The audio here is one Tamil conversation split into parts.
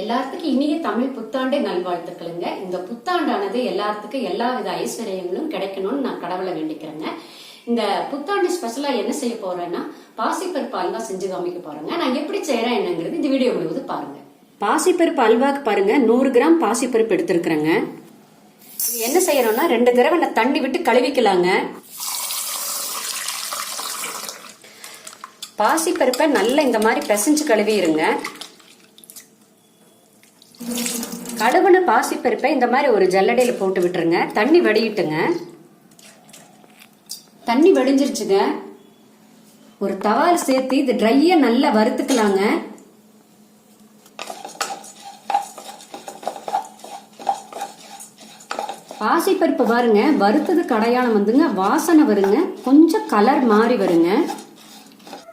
எல்லாத்துக்கும் இனிய தமிழ் புத்தாண்டு நல்வாழ்த்துக்களுங்க. இந்த புத்தாண்டானது எல்லாத்துக்கும் எல்லா வித ஐஸ்வர்யங்களும் கிடைக்கணும்னு நான் கடவுளை வேண்டிக்கிறேங்க. இந்த புத்தாண்டு ஸ்பெஷலா என்ன செய்ய போறேன்னா பாசிப்பருப்பு அல்வா செஞ்சு காமிக்க போறேங்க. நான் எப்படி செய்யறேன் என்னங்கிறது இந்த வீடியோ முழுவதும் பாருங்க. பாசிப்பருப்பு அல்வாக்கு பாருங்க. நூறு கிராம் பாசிப்பருப்பு எடுத்திருக்கிறேங்க. என்ன செய்யறோம்னா ரெண்டு தடவை நான் தண்ணி விட்டு கழுவிக்கலாங்க. பாசிப்பருப்பை நல்லா இந்த மாதிரி பிசைஞ்சு கழுவிடுங்க. கழுவுன பாசிப்பருப்பை இந்த மாதிரி ஒரு ஜல்லடையில் போட்டு விட்டுருங்க. தண்ணி வடியிட்டுங்க. தண்ணி வடிஞ்சிருச்சுங்க. ஒரு தவால் சேர்த்து இது ட்ரையா நல்லா வறுத்துக்கலாங்க. பாசிப்பருப்பு பாருங்க வறுத்தது கடையாளம் வந்துங்க. வாசனை வருங்க. கொஞ்சம் கலர் மாறி வருங்க.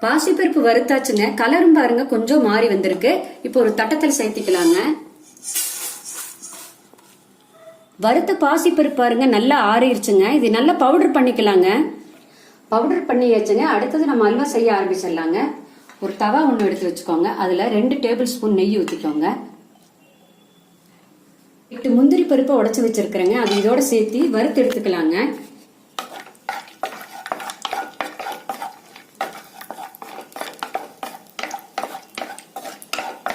பாசிப்பருப்பு வறுத்தாச்சுங்க. கலரும் பாருங்க கொஞ்சம் மாறி வந்திருக்கு. இப்போ ஒரு தட்டத்தில் சேர்த்திக்கலாங்க. வறுத்த பாசிப்பருப்பு பாருங்க நல்லா ஆறிடுச்சுங்க இது நல்லா பவுடர் பண்ணிக்கலாங்க. பவுடர் பண்ணியாச்சுங்க. அடுத்தது நம்ம அல்வா செய்ய ஆரம்பிச்சிடலாங்க. ஒரு தவா ஒன்று எடுத்து வச்சுக்கோங்க. அதில் ரெண்டு டேபிள் ஸ்பூன் நெய் ஊற்றிக்கோங்க எட்டு முந்திரி பருப்பை உடச்சி வச்சிருக்கிறேங்க. அது இதோட சேர்த்து வறுத்து எடுத்துக்கலாங்க.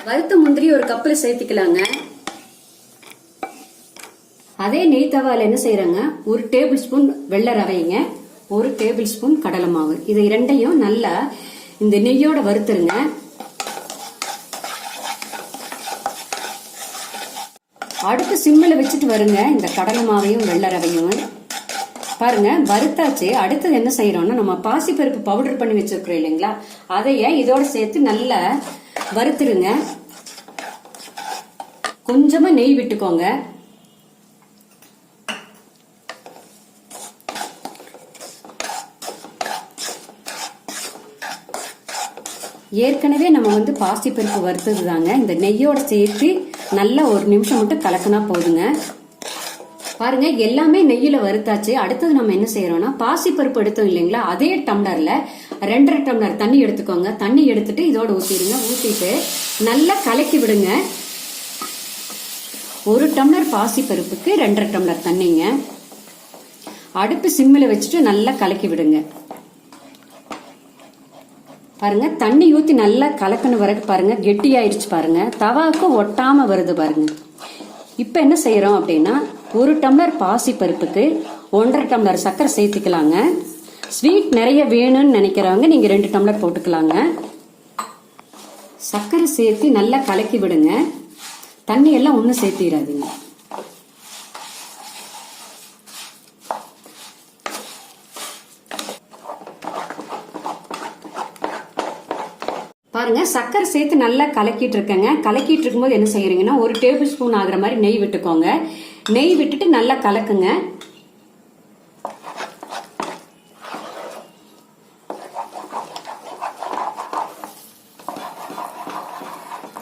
வறுத்த முந்திரி ஒரு கப்பில் சேர்த்துக்கலாங்க. அதே நெய் தவால என்ன செய்யறாங்க ஒரு டேபிள் ஸ்பூன் வெள்ளை ரவைங்க ஒரு டேபிள் ஸ்பூன் கடலை மாவு. இது இரண்டையும் நல்லா இந்த நெய்யோட வறுத்துருங்க. அடுத்து சிம்மில் வச்சுட்டு வருங்க இந்த கடலை மாவையும் வெள்ளை ரவையும். பாருங்க வறுத்தாச்சு. அடுத்தது என்ன செய்யறோம்னா நம்ம பாசிப்பருப்பு பவுடர் பண்ணி வச்சிருக்கிறோம் இல்லைங்களா? அதைய இதோட சேர்த்து நல்லா வறுத்துருங்க. கொஞ்சமா நெய் விட்டுக்கோங்க. ஏற்கனவே நம்ம வந்து பாசிப்பருப்பு வறுத்தது தாங்க இந்த நெய்யோட சேர்த்து நல்லா ஒரு நிமிஷம் மட்டும் கலக்கினா போதுங்க. பாருங்க எல்லாமே நெய்யில வறுத்தாச்சு. அடுத்தது நம்ம என்ன செய்யறோம்னா பாசிப்பருப்பு எடுத்தோம் இல்லைங்களா? அதே டம்ளர்ல ரெண்டரை டம்ளர் தண்ணி எடுத்துக்கோங்க. தண்ணி எடுத்துட்டு இதோட ஊத்திடுங்க. ஊத்திட்டு நல்லா கலக்கி விடுங்க. ஒரு டம்ளர் பாசிப்பருப்புக்கு ரெண்டரை டம்ளர் தண்ணிங்க. அடுப்பு சிம்மில் வச்சுட்டு நல்லா கலக்கி விடுங்க. பாருங்க தண்ணி ஊற்றி நல்லா கலக்கின பிறகு பாருங்க கெட்டியாயிருச்சு பாருங்க. தவாவுக்கு ஒட்டாம வருது பாருங்க. இப்போ என்ன செய்யறோம் அப்படின்னா ஒரு டம்ளர் பாசி பருப்புக்கு ஒன்றரை டம்ளர் சர்க்கரை சேர்த்துக்கலாங்க. ஸ்வீட் நிறைய வேணும்னு நினைக்கிறவங்க நீங்க ரெண்டு டம்ளர் போட்டுக்கலாங்க. சர்க்கரை சேர்த்து நல்லா கலக்கி விடுங்க. தண்ணி எல்லாம் ஒன்றும் சேர்த்திடாதீங்க. பாருங்க சர்க்கரை சேர்த்து நல்லா கலக்கிட்டு இருக்கேங்க கலக்கிட்டு இருக்கும்போது என்ன செய்யறீங்கன்னா ஒரு டேபிள் ஸ்பூன் ஆகுற மாதிரி நெய் விட்டுக்கோங்க. நெய் விட்டுட்டு நல்லா கலக்குங்க.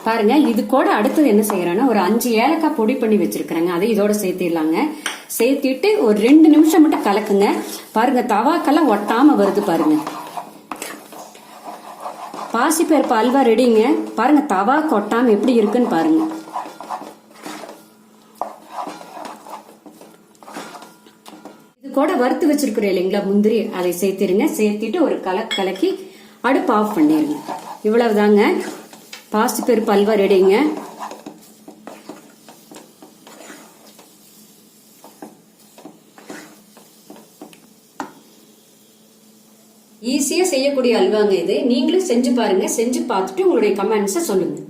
பாருங்க இது கூட அடுத்தது என்ன செய்யறேன்னா ஒரு அஞ்சு ஏலக்காய் பொடி பண்ணி வச்சிருக்கிறேங்க. அதை இதோட சேர்த்திடலாங்க. சேர்த்திட்டு ஒரு ரெண்டு நிமிஷம் மட்டும் கலக்குங்க. பாருங்க தவாக்கெல்லாம் ஒட்டாம வருது பாருங்க. பாசிப்பருப்பு அல்வா ரெடிங்க. பாருங்க தவா கொட்டாம எப்படி இருக்குன்னு பாருங்க. இது கூட வறுத்து வச்சிருக்கிறோம் இல்லைங்களா முந்திரி அதை சேர்த்திருங்க. சேர்த்திட்டு ஒரு கல கலக்கி அடுப்பு ஆஃப் பண்ணிருங்க. இவ்வளவுதாங்க. பாசிப்பருப்பு அல்வா ரெடிங்க. ஈஸியாக செய்யக்கூடிய அல்வாங்க இது. நீங்களும் செஞ்சு பாருங்க. செஞ்சு பார்த்துட்டு உங்களுடைய கமெண்ட்ஸை சொல்லுங்க.